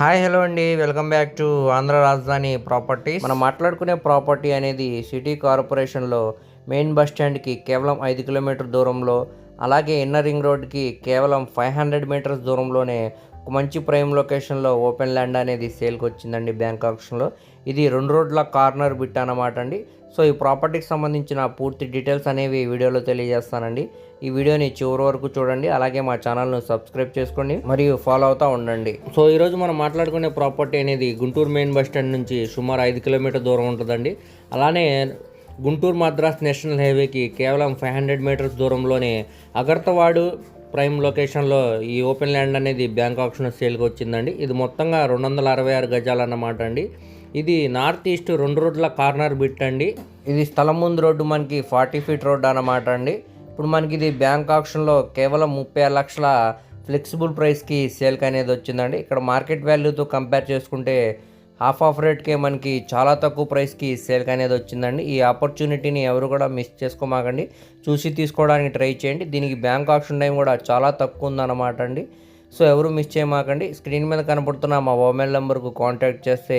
Hi hello అండి. Welcome back to Andhra రాజధాని property మనం మాట్లాడుకునే ప్రాపర్టీ అనేది సిటీ కార్పొరేషన్లో మెయిన్ బస్ స్టాండ్కి కేవలం ఐదు కిలోమీటర్ దూరంలో అలాగే ఇన్నర్ రింగ్ రోడ్కి కేవలం ఫైవ్ హండ్రెడ్ మీటర్స్ దూరంలోనే ఒక మంచి ప్రైమ్ లొకేషన్లో ఓపెన్ ల్యాండ్ అనేది సేల్కి వచ్చిందండి బ్యాంక్ ఆప్షన్లో. ఇది రెండు రోడ్ల కార్నర్ బిట్ అన్నమాట అండి. సో ఈ ప్రాపర్టీకి సంబంధించిన పూర్తి డీటెయిల్స్ అనేవి వీడియోలో తెలియజేస్తానండి. ఈ వీడియోని చివరి వరకు చూడండి అలాగే మా ఛానల్ను సబ్స్క్రైబ్ చేసుకోండి మరియు ఫాలో అవుతూ ఉండండి. సో ఈరోజు మనం మాట్లాడుకునే ప్రాపర్టీ అనేది గుంటూరు మెయిన్ బస్ స్టాండ్ నుంచి సుమారు ఐదు కిలోమీటర్ దూరం ఉంటుందండి. అలానే గుంటూరు మద్రాస్ నేషనల్ హైవేకి కేవలం ఫైవ్ హండ్రెడ్ మీటర్స్ దూరంలోనే అగర్తవాడు ప్రైమ్ లొకేషన్లో ఈ ఓపెన్ ల్యాండ్ అనేది బ్యాంక్ ఆప్షన్ సేల్కి వచ్చిందండి. ఇది మొత్తంగా రెండు వందల అరవై ఆరు గజాలు అన్నమాట అండి. ఇది నార్త్ ఈస్ట్ రెండు రోడ్ల కార్నర్ బిట్ అండి. ఇది స్థలం ముందు రోడ్డు మనకి ఫార్టీ ఫీట్ రోడ్డు అన్నమాట అండి. ఇప్పుడు మనకి ఇది బ్యాంక్ ఆప్షన్లో కేవలం ముప్పై ఆరు లక్షల ఫ్లెక్సిబుల్ ప్రైస్కి సేల్కి అనేది వచ్చిందండి. ఇక్కడ మార్కెట్ వాల్యూతో కంపేర్ చేసుకుంటే హాఫ్ ఆఫ్ రేట్కే మనకి చాలా తక్కువ ప్రైస్కి సేల్కి అనేది వచ్చిందండి. ఈ ఆపర్చునిటీని ఎవరు కూడా మిస్ చేసుకోమాకండి. చూసి తీసుకోవడానికి ట్రై చేయండి. దీనికి బ్యాంక్ ఆప్షన్ టైం కూడా చాలా తక్కువ ఉందన్నమాట అండి. సో ఎవరు మిస్ చేయమాకండి. స్క్రీన్ మీద కనపడుతున్న మా మొబైల్ నెంబర్కు కాంటాక్ట్ చేస్తే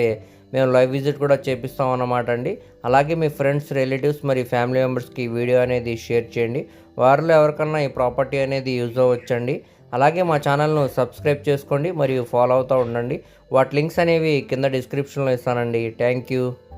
మేము లైవ్ విజిట్ కూడా చేపిస్తాం అన్నమాట అండి. అలాగే మీ ఫ్రెండ్స్ రిలేటివ్స్ మరియు ఫ్యామిలీ మెంబర్స్కి వీడియో అనేది షేర్ చేయండి. వారిలో ఎవరికన్నా ఈ ప్రాపర్టీ అనేది యూజ్ అవ్వచ్చండి. అలాగే మా ఛానల్ను సబ్స్క్రైబ్ చేసుకోండి మరియు ఫాలో అవుతూ ఉండండి. వాటి లింక్స్ అనేవి కింద డిస్క్రిప్షన్లో ఇస్తానండి. Thank you.